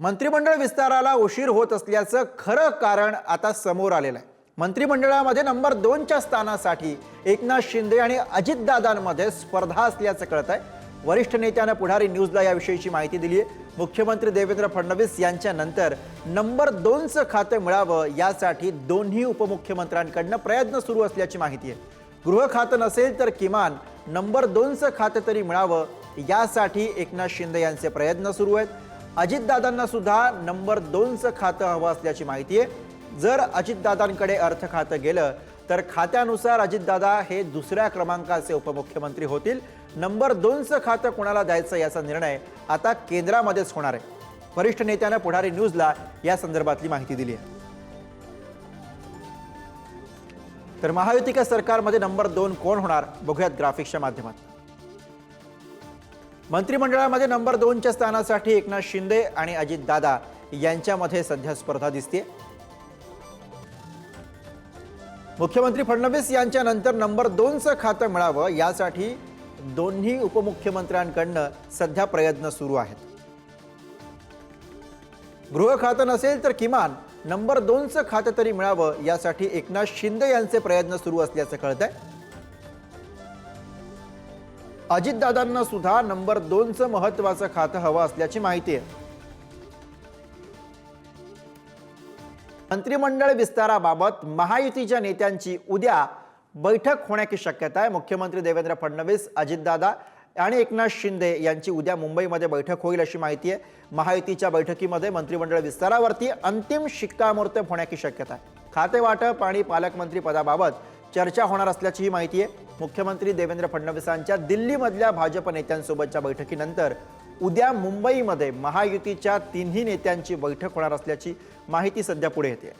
मंत्रिमंडळ विस्ताराला उशीर होत असल्याचं खरं कारण आता समोर आलेलं आहे. मंत्रिमंडळामध्ये नंबर दोनच्या स्थानासाठी एकनाथ शिंदे आणि अजितदादांमध्ये स्पर्धा असल्याचं कळत आहे. वरिष्ठ नेत्यानं पुढारी न्यूजला याविषयीची माहिती दिली आहे मुख्यमंत्री देवेंद्र फडणवीस यांच्यानंतर नंबर दोनचं खातं मिळावं यासाठी दोन्ही उपमुख्यमंत्र्यांकडनं प्रयत्न सुरू असल्याची माहिती आहे. गृह खातं नसेल तर किमान नंबर दोनचं खातं तरी मिळावं यासाठी एकनाथ शिंदे यांचे प्रयत्न सुरू आहेत. अजितदादांना सुद्धा नंबर दोनचं खातं हवं असल्याची माहिती आहे. जर अजितदादांकडे अर्थ खातं गेलं तर खात्यानुसार अजितदादा हे दुसऱ्या क्रमांकाचे उपमुख्यमंत्री होतील. नंबर दोनचं खातं कोणाला द्यायचं याचा निर्णय आता केंद्रामध्येच होणार आहे. वरिष्ठ नेत्यानं पुढारी न्यूजला या संदर्भातली माहिती दिली आहे. तर महायुतीच्या सरकारमध्ये नंबर दोन कोण होणार? बघूयात ग्राफिक्सच्या माध्यमात मंत्रिमंडळामध्ये नंबर दोनच्या स्थानासाठी एकनाथ शिंदे आणि अजितदादा यांच्यामध्ये सध्या स्पर्धा दिसते मुख्यमंत्री फडणवीस यांच्या नंतर नंबर दोनचं खातं मिळावं यासाठी दोन्ही उपमुख्यमंत्र्यांकडनं सध्या प्रयत्न सुरू आहेत. गृह खातं नसेल तर किमान नंबर दोनचं खातं तरी मिळावं यासाठी एकनाथ शिंदे यांचे प्रयत्न सुरू असल्याचं कळत आहे अजितदादांना सुद्धा नंबर दोनचं महत्वाचं खातं हवं असल्याची माहिती आहे. मंत्रिमंडळ विस्ताराबाबत महायुतीच्या नेत्यांची उद्या बैठक होण्याची शक्यता आहे. मुख्यमंत्री देवेंद्र फडणवीस अजितदादा आणि एकनाथ शिंदे यांची उद्या मुंबईमध्ये बैठक होईल अशी माहिती आहे. महायुतीच्या बैठकीमध्ये मंत्रिमंडळ विस्तारावरती अंतिम शिक्कामोर्तब होण्याची शक्यता आहे. खाते वाटप आणि पालकमंत्री पदाबाबत चर्चा होणार असल्याचीही माहिती आहे. मुख्यमंत्री देवेंद्र फडणवीसांच्या दिल्लीमधल्या भाजप नेत्यांसोबतच्या बैठकीनंतर उद्या मुंबईमध्ये महायुतीच्या तिन्ही नेत्यांची बैठक होणार असल्याची माहिती सध्या पुढे येते.